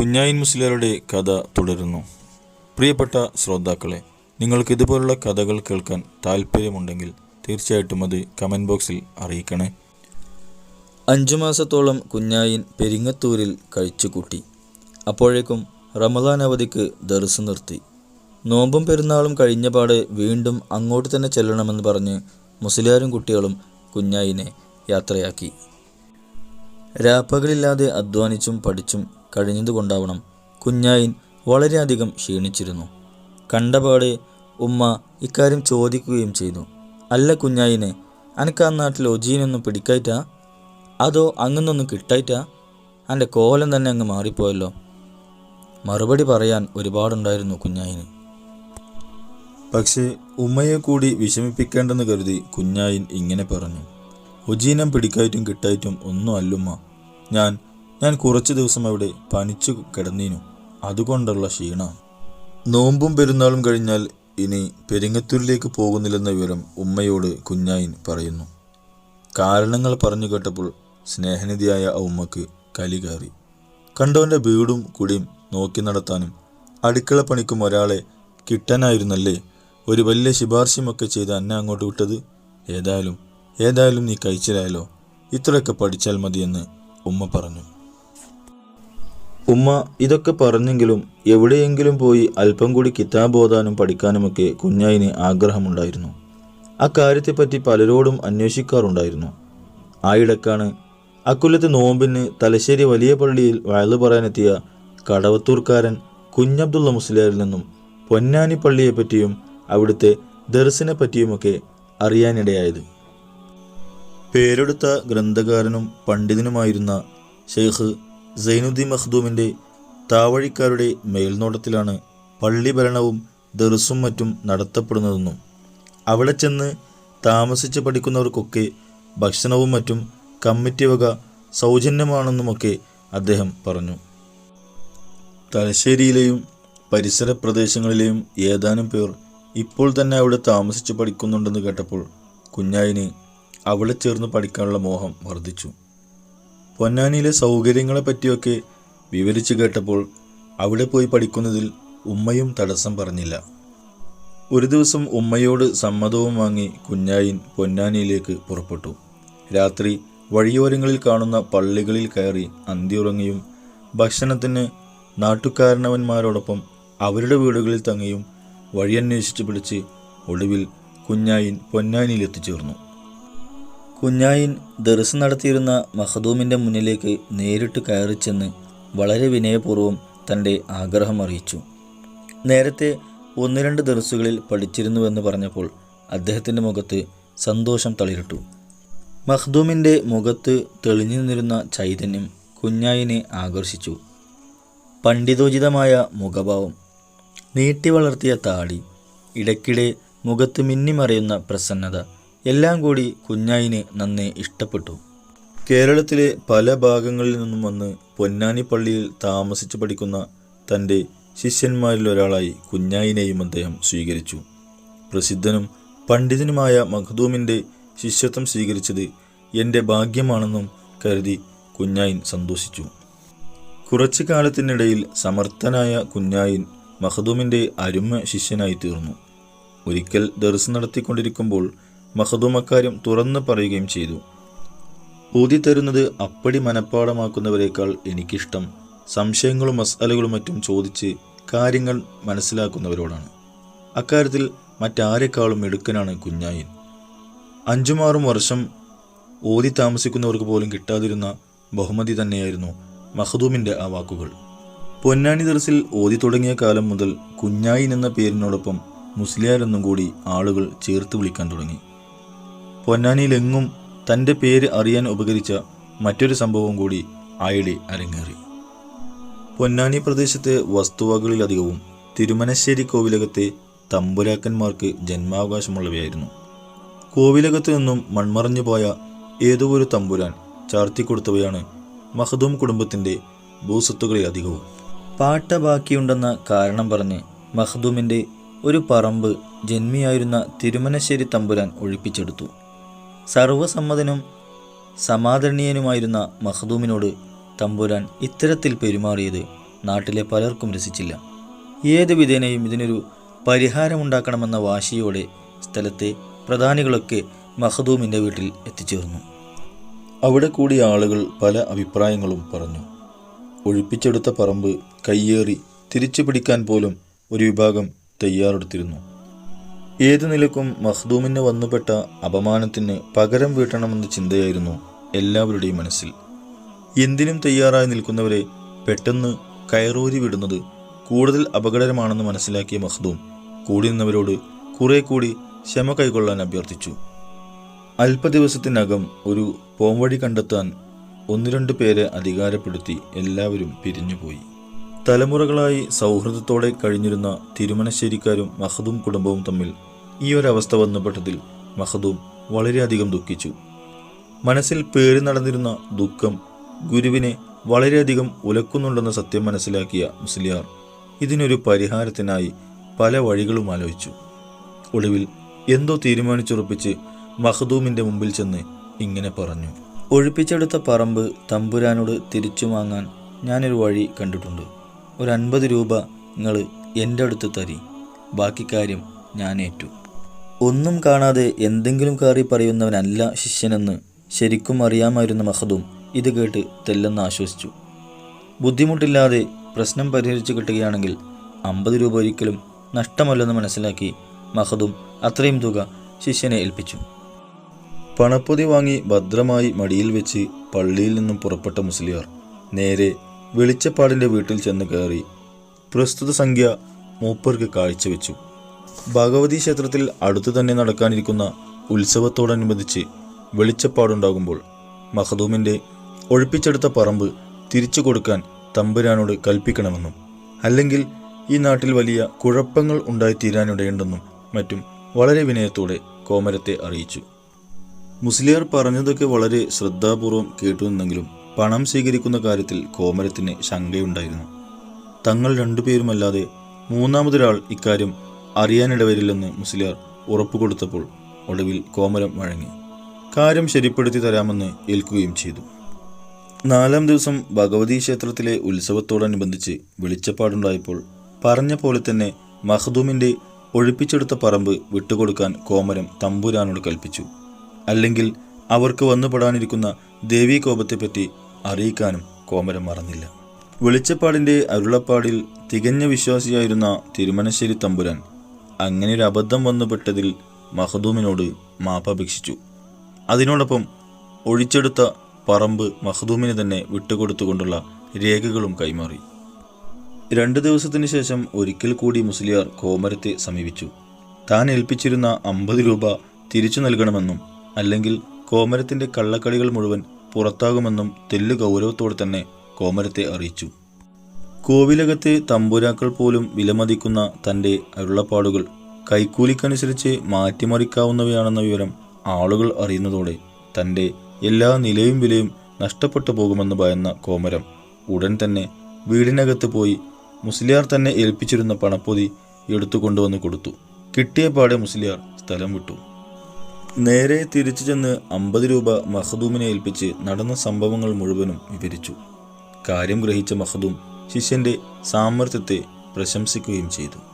കുഞ്ഞായിൻ മുസ്ലിയാരുടെ കഥ തുടരുന്നു. പ്രിയപ്പെട്ട ശ്രോതാക്കളെ നിങ്ങൾക്ക് ഇതുപോലുള്ള കഥകൾ കേൾക്കാൻ താല്പര്യമുണ്ടെങ്കിൽ തീർച്ചയായിട്ടും അത് കമന്റ് ബോക്സിൽ അറിയിക്കണേ. അഞ്ചു മാസത്തോളം കുഞ്ഞായിൻ പെരിങ്ങത്തൂരിൽ കഴിച്ചുകൂട്ടി. അപ്പോഴേക്കും റമദാൻ അവധിക്ക് ദർസ് നിർത്തി. നോമ്പും പെരുന്നാളും കഴിഞ്ഞ പാടെ വീണ്ടും അങ്ങോട്ട് തന്നെ ചെല്ലണമെന്ന് പറഞ്ഞ് മുസ്ലിയാരും കുട്ടികളും കുഞ്ഞായിനെ യാത്രയാക്കി. രാപ്പകലില്ലാതെ അധ്വാനിച്ചും പഠിച്ചും കഴിഞ്ഞതുകൊണ്ടാവണം. കുഞ്ഞായിൻ വളരെയധികം ക്ഷീണിച്ചിരുന്നു. കണ്ടപാടെ ഉമ്മ ഇക്കാര്യം ചോദിക്കുകയും ചെയ്തു. അല്ല കുഞ്ഞായിനെ അനക്ക് ആ നാട്ടിൽ ഒജീനൊന്നും പിടിക്കായിട്ടാ? അതോ അങ്ങനൊന്നും കിട്ടായിട്ടാ? എന്റെ കോലം തന്നെ അങ്ങ് മാറിപ്പോയല്ലോ. മറുപടി പറയാൻ ഒരുപാടുണ്ടായിരുന്നു കുഞ്ഞായിന്. പക്ഷേ ഉമ്മയെ കൂടി വിഷമിപ്പിക്കേണ്ടെന്ന് കരുതി കുഞ്ഞായിൻ ഇങ്ങനെ പറഞ്ഞു. ഉജീനം പിടിക്കായിട്ടും കിട്ടായിട്ടും ഒന്നും അല്ലുമ്മ. ഞാൻ ഞാൻ കുറച്ച് ദിവസം അവിടെ പനിച്ചു കിടന്നീനു. അതുകൊണ്ടുള്ള ക്ഷീണ. നോമ്പും പെരുന്നാളും കഴിഞ്ഞാൽ ഇനി പെരിങ്ങത്തൂരിലേക്ക് പോകുന്നില്ലെന്ന വിവരം ഉമ്മയോട് കുഞ്ഞായിൻ പറയുന്നു. കാരണങ്ങൾ പറഞ്ഞു കേട്ടപ്പോൾ സ്നേഹനിധിയായ ആ ഉമ്മക്ക് കലി കയറി. കണ്ടവന്റെ വീടും കുടിയും നോക്കി നടത്താനും അടുക്കള പണിക്കും ഒരാളെ കിട്ടാനായിരുന്നല്ലേ? ഒരു വലിയ ശുപാർശയുമൊക്കെ ചെയ്ത് എന്നെ അങ്ങോട്ട് വിട്ടത്? ഏതായാലും ഏതായാലും നീ കഴിച്ചിലായാലോ ഇത്രയൊക്കെ പഠിച്ചാൽ മതിയെന്ന് ഉമ്മ പറഞ്ഞു. ഉമ്മ ഇതൊക്കെ പറഞ്ഞെങ്കിലും എവിടെയെങ്കിലും പോയി അല്പം കൂടി കിതാബ് ഓതാനും പഠിക്കാനുമൊക്കെ കുഞ്ഞായിന് ആഗ്രഹമുണ്ടായിരുന്നു. ആ കാര്യത്തെപ്പറ്റി പലരോടും അന്വേഷിക്കാറുണ്ടായിരുന്നു. ആയിടക്കാണ് അക്കൊല്ലത്തെ നോമ്പിന് തലശ്ശേരി വലിയ പള്ളിയിൽ വയലു പറയാനെത്തിയ കടവത്തൂർക്കാരൻ കുഞ്ഞബ്ദുള്ള മുസ്ലിയാരിൽ നിന്നും പൊന്നാനി പള്ളിയെപ്പറ്റിയും അവിടുത്തെ ദർസിനെ പറ്റിയുമൊക്കെ അറിയാനിടയായത്. പേരെടുത്ത ഗ്രന്ഥകാരനും പണ്ഡിതനുമായിരുന്ന ഷെയ്ഖ് സൈനുദ്ദീൻ മഖ്ദൂമിന്റെ താവഴിക്കാരുടെ മേൽനോട്ടത്തിലാണ് പള്ളി ഭരണവും ദർസും മറ്റും നടത്തപ്പെടുന്നതെന്നും അവിടെ ചെന്ന് താമസിച്ച് പഠിക്കുന്നവർക്കൊക്കെ ഭക്ഷണവും മറ്റും കമ്മിറ്റി വക സൗജന്യമാണെന്നുമൊക്കെ അദ്ദേഹം പറഞ്ഞു. തലശ്ശേരിയിലെയും പരിസര പ്രദേശങ്ങളിലെയും ഏതാനും പേർ ഇപ്പോൾ തന്നെ അവിടെ താമസിച്ച് പഠിക്കുന്നുണ്ടെന്ന് കേട്ടപ്പോൾ കുഞ്ഞായിന് അവിടെ ചേർന്ന് പഠിക്കാനുള്ള മോഹം വർദ്ധിച്ചു. പൊന്നാനിയിലെ സൗകര്യങ്ങളെ പറ്റിയൊക്കെ വിവരിച്ചു കേട്ടപ്പോൾ അവിടെ പോയി പഠിക്കുന്നതിൽ ഉമ്മയും തടസ്സം പറഞ്ഞില്ല. ഒരു ദിവസം ഉമ്മയോട് സമ്മതവും വാങ്ങി കുഞ്ഞായിൻ പൊന്നാനിയിലേക്ക് പുറപ്പെട്ടു. രാത്രി വഴിയോരങ്ങളിൽ കാണുന്ന പള്ളികളിൽ കയറി അന്തിയുറങ്ങിയും ഭക്ഷണത്തിന് നാട്ടുകാരണവന്മാരോടൊപ്പം അവരുടെ വീടുകളിൽ തങ്ങിയും വഴിയന്വേഷിച്ച് പിടിച്ച് ഒടുവിൽ കുഞ്ഞായിൻ പൊന്നാനിയിൽ എത്തിച്ചേർന്നു കുഞ്ഞായിൻ ദർസ് നടത്തിയിരുന്ന മഹദൂമിന്റെ മുന്നിലേക്ക് നേരിട്ട് കയറി ചെന്ന് വളരെ വിനയപൂർവം തന്റെ ആഗ്രഹം അറിയിച്ചു. നേരത്തെ ഒന്ന് രണ്ട് ദർസുകളിൽ പഠിച്ചിരുന്നുവെന്ന് പറഞ്ഞപ്പോൾ അദ്ദേഹത്തിന്റെ മുഖത്ത് സന്തോഷം തളിരിട്ടു. മഖ്ദൂമിന്റെ മുഖത്ത് തെളിഞ്ഞു നിന്നിരുന്ന ചൈതന്യം കുഞ്ഞായിനെ ആകർഷിച്ചു. പണ്ഡിതോചിതമായ മുഖഭാവം നീട്ടി വളർത്തിയ താടി ഇടയ്ക്കിടെ മുഖത്ത് മിന്നിമറിയുന്ന പ്രസന്നത എല്ലാം കൂടി കുഞ്ഞായിന് നന്നെ ഇഷ്ടപ്പെട്ടു. കേരളത്തിലെ പല ഭാഗങ്ങളിൽ നിന്നും വന്ന് പൊന്നാനി പള്ളിയിൽ താമസിച്ചു പഠിക്കുന്ന തന്റെ ശിഷ്യന്മാരിൽ ഒരാളായി കുഞ്ഞായിനെയും അദ്ദേഹം സ്വീകരിച്ചു. പ്രസിദ്ധനും പണ്ഡിതനുമായ മഖ്ദൂമിന്റെ ശിഷ്യത്വം സ്വീകരിച്ചത് എന്റെ ഭാഗ്യമാണെന്നും കരുതി കുഞ്ഞായിൻ സന്തോഷിച്ചു. കുറച്ചു കാലത്തിനിടയിൽ സമർത്ഥനായ കുഞ്ഞായിൻ മഹദൂമിന്റെ അരുമ ശിഷ്യനായി തീർന്നു. ഒരിക്കൽ ദർസ് നടത്തിക്കൊണ്ടിരിക്കുമ്പോൾ മഹദൂം അക്കാര്യം തുറന്നു പറയുകയും ചെയ്തു. ഊതിത്തരുന്നത് അപ്പടി മനഃപ്പാടമാക്കുന്നവരേക്കാൾ എനിക്കിഷ്ടം സംശയങ്ങളും മസാലകളും മറ്റും ചോദിച്ച് കാര്യങ്ങൾ മനസ്സിലാക്കുന്നവരോടാണ്. അക്കാര്യത്തിൽ മറ്റാരെക്കാളും എടുക്കനാണ് കുഞ്ഞായി അഞ്ചുമാറും വർഷം ഓതി താമസിക്കുന്നവർക്ക് പോലും കിട്ടാതിരുന്ന ബഹുമതി തന്നെയായിരുന്നു മഹദൂമിന്റെ ആ വാക്കുകൾ. പൊന്നാനി ദർസിൽ ഓതി തുടങ്ങിയ കാലം മുതൽ കുഞ്ഞായിൻ എന്ന പേരിനോടൊപ്പം മുസ്ലിയാരെന്നും കൂടി ആളുകൾ ചേർത്ത് വിളിക്കാൻ തുടങ്ങി. പൊന്നാനിയിലെങ്ങും തന്റെ പേര് അറിയാൻ ഉപകരിച്ച മറ്റൊരു സംഭവം കൂടി ആയിടെ അരങ്ങേറി. പൊന്നാനി പ്രദേശത്തെ വസ്തുവകളിലധികവും തിരുമനശ്ശേരി കോവിലകത്തെ തമ്പുരാക്കന്മാർക്ക് ജന്മാവകാശമുള്ളവയായിരുന്നു. കോവിലകത്ത് നിന്നും മൺമറഞ്ഞു പോയ ഏതോ ഒരു തമ്പുരാൻ ചാർത്തിക്കൊടുത്തവയാണ് മഹദൂം കുടുംബത്തിന്റെ ഭൂസ്വത്തുകളിൽ അധികവും. പാട്ട ബാക്കിയുണ്ടെന്ന കാരണം പറഞ്ഞ് മഹദൂമിന്റെ ഒരു പറമ്പ് ജന്മിയായിരുന്ന തിരുമനശ്ശേരി തമ്പുരാൻ ഒഴിപ്പിച്ചെടുത്തു. സർവസമ്മതനും സമാദരണീയനുമായിരുന്ന മഹദൂമിനോട് തമ്പുരാൻ ഇത്തരത്തിൽ പെരുമാറിയത് നാട്ടിലെ പലർക്കും രസിച്ചില്ല. ഏത് വിധേനയും ഇതിനൊരു പരിഹാരമുണ്ടാക്കണമെന്ന വാശിയോടെ സ്ഥലത്തെ പ്രധാനികളൊക്കെ മഹദൂമിന്റെ വീട്ടിൽ എത്തിച്ചേർന്നു. അവിടെ കൂടിയ ആളുകൾ പല അഭിപ്രായങ്ങളും പറഞ്ഞു. ഒഴിപ്പിച്ചെടുത്ത പറമ്പ് കയ്യേറി തിരിച്ചു പിടിക്കാൻ പോലും ഒരു വിഭാഗം തയ്യാറെടുത്തിരുന്നു. ഏതു നിലക്കും മഖ്ദൂമിന് വന്നുപെട്ട അപമാനത്തിന് പകരം വീട്ടണമെന്ന ചിന്തയായിരുന്നു എല്ലാവരുടെയും മനസ്സിൽ. എന്തിനും തയ്യാറായി നിൽക്കുന്നവരെ പെട്ടെന്ന് കയറൂരി വിടുന്നത് കൂടുതൽ അപകടകരമാണെന്ന് മനസ്സിലാക്കിയ മഖ്ദൂം കൂടി നിന്നവരോട് കുറെ കൂടി ക്ഷമ കൈകൊള്ളാൻ അഭ്യർത്ഥിച്ചു. അല്പ ദിവസത്തിനകം ഒരു പോംവഴി കണ്ടെത്താൻ ഒന്ന് രണ്ട് പേരെ അധികാരപ്പെടുത്തി എല്ലാവരും പിരിഞ്ഞുപോയി. തലമുറകളായി സൗഹൃദത്തോടെ കഴിഞ്ഞിരുന്ന തിരുമനശ്ശേരിക്കാരും മഹദും കുടുംബവും തമ്മിൽ ഈ ഒരവസ്ഥ വന്നപ്പെട്ടതിൽ മഹദൂം വളരെയധികം ദുഃഖിച്ചു. മനസ്സിൽ പേറി നടന്നിരുന്ന ദുഃഖം ഗുരുവിനെ വളരെയധികം ഉലക്കുന്നുണ്ടെന്ന സത്യം മനസ്സിലാക്കിയ മുസ്ലിയാർ ഇതിനൊരു പരിഹാരത്തിനായി പല വഴികളും ആലോചിച്ചു. ഒടുവിൽ എന്തോ തീരുമാനിച്ചുറപ്പിച്ച് മഹദൂമിന്റെ മുമ്പിൽ ചെന്ന് ഇങ്ങനെ പറഞ്ഞു. ഒഴിപ്പിച്ചെടുത്ത പറമ്പ് തമ്പുരാനോട് തിരിച്ചു വാങ്ങാൻ ഞാനൊരു വഴി കണ്ടിട്ടുണ്ട്. ഒരു അൻപത് രൂപ നിങ്ങൾ എന്റെ അടുത്ത് തരി. ബാക്കി കാര്യം ഞാൻ ഏറ്റു ഒന്നും കാണാതെ എന്തെങ്കിലും കാറി പറയുന്നവനല്ല ശിഷ്യനെന്ന് ശരിക്കും അറിയാമായിരുന്ന മഹദൂം ഇത് കേട്ട് തെല്ലെന്ന് ആശ്വസിച്ചു. ബുദ്ധിമുട്ടില്ലാതെ പ്രശ്നം പരിഹരിച്ചു കിട്ടുകയാണെങ്കിൽ അമ്പത് രൂപ ഒരിക്കലും നഷ്ടമല്ലെന്ന് മനസ്സിലാക്കി മഹദൂം അത്രയും തുക ശിഷ്യനെ ഏൽപ്പിച്ചു. പണപ്പൊതി വാങ്ങി ഭദ്രമായി മടിയിൽ വെച്ച് പള്ളിയിൽ നിന്നും പുറപ്പെട്ട മുസ്ലിയാർ നേരെ വെളിച്ചപ്പാടിന്റെ വീട്ടിൽ ചെന്ന് കയറി പ്രസ്തുത സംഖ്യ മൂപ്പർക്ക് കാഴ്ചവെച്ചു. ഭഗവതി ക്ഷേത്രത്തിൽ അടുത്തു തന്നെ നടക്കാനിരിക്കുന്ന ഉത്സവത്തോടനുബന്ധിച്ച് വെളിച്ചപ്പാടുണ്ടാകുമ്പോൾ മഹദൂമിന്റെ ഒഴിപ്പിച്ചെടുത്ത പറമ്പ് തിരിച്ചു കൊടുക്കാൻ തമ്പുരാനോട് കൽപ്പിക്കണമെന്നും അല്ലെങ്കിൽ ഈ നാട്ടിൽ വലിയ കുഴപ്പങ്ങൾ ഉണ്ടായിത്തീരാനിടയുണ്ടെന്നും മറ്റും വളരെ വിനയത്തോടെ കോമരത്തെ അറിയിച്ചു. മുസ്ലിയാർ പറഞ്ഞതൊക്കെ വളരെ ശ്രദ്ധാപൂർവം കേട്ടുനിന്നെങ്കിലും പണം സ്വീകരിക്കുന്ന കാര്യത്തിൽ കോമരത്തിന് ശങ്കയുണ്ടായിരുന്നു. തങ്ങൾ രണ്ടുപേരുമല്ലാതെ മൂന്നാമതൊരാൾ ഇക്കാര്യം അറിയാനിടവരില്ലെന്ന് മുസ്ലിയാർ ഉറപ്പു കൊടുത്തപ്പോൾ ഒടുവിൽ കോമരം വഴങ്ങി. കാര്യം ശരിപ്പെടുത്തി തരാമെന്ന് ഏൽക്കുകയും ചെയ്തു. നാലാം ദിവസം ഭഗവതി ക്ഷേത്രത്തിലെ ഉത്സവത്തോടനുബന്ധിച്ച് വെളിച്ചപ്പാടുണ്ടായപ്പോൾ പറഞ്ഞ പോലെ തന്നെ മഹദൂമിന്റെ ഒഴിപ്പിച്ചെടുത്ത പറമ്പ് വിട്ടുകൊടുക്കാൻ കോമരം തമ്പുരാനോട് കൽപ്പിച്ചു. അല്ലെങ്കിൽ അവർക്ക് വന്നുപെടാനിരിക്കുന്ന ദേവീകോപത്തെപ്പറ്റി അറിയിക്കാനും കോമരം മറന്നില്ല. വെളിച്ചപ്പാടിന്റെ അരുളപ്പാടിൽ തികഞ്ഞ വിശ്വാസിയായിരുന്ന തിരുമനശ്ശേരി തമ്പുരാൻ അങ്ങനെ ഒരു അബദ്ധം വന്നുപെട്ടതിൽ മഹദൂമിനോട് മാപ്പപേക്ഷിച്ചു അതിനോടൊപ്പം ഒഴിച്ചെടുത്ത പറമ്പ് മഹദൂമിന് തന്നെ വിട്ടുകൊടുത്തുകൊണ്ടുള്ള രേഖകളും കൈമാറി. രണ്ടു ദിവസത്തിനു ശേഷം ഒരിക്കൽ കൂടി മുസ്ലിയാർ കോമരത്തെ സമീപിച്ചു. താൻ ഏൽപ്പിച്ചിരുന്ന അമ്പത് രൂപ തിരിച്ചു നൽകണമെന്നും അല്ലെങ്കിൽ കോമരത്തിന്റെ കള്ളക്കളികൾ മുഴുവൻ പുറത്താകുമെന്നും തെല്ലു ഗൗരവത്തോടെ തന്നെ കോമരത്തെ അറിയിച്ചു. കോവിലകത്തെ തമ്പുരാക്കൾ പോലും വിലമതിക്കുന്ന തന്റെ അരുളപ്പാടുകൾ കൈക്കൂലിക്കനുസരിച്ച് മാറ്റിമറിക്കാവുന്നവയാണെന്ന വിവരം ആളുകൾ അറിയുന്നതോടെ തന്റെ എല്ലാ നിലയും വിലയും നഷ്ടപ്പെട്ടു പോകുമെന്ന് ഭയന്ന കോമരം ഉടൻ തന്നെ വീടിനകത്ത് പോയി മുസ്ലിയാർ തന്നെ ഏൽപ്പിച്ചിരുന്ന പണപ്പൊതി എടുത്തു കൊണ്ടുവന്ന് കൊടുത്തു. കിട്ടിയ പാടെ മുസ്ലിയാർ സ്ഥലം വിട്ടു. നേരെ തിരിച്ചു ചെന്ന് അമ്പത് രൂപ മഹദൂമിനെ ഏൽപ്പിച്ച് നടന്ന സംഭവങ്ങൾ മുഴുവനും വിവരിച്ചു. കാര്യം ഗ്രഹിച്ച മഹദൂം ശിഷ്യന്റെ സാമർത്ഥ്യത്തെ പ്രശംസിക്കുകയും ചെയ്തു.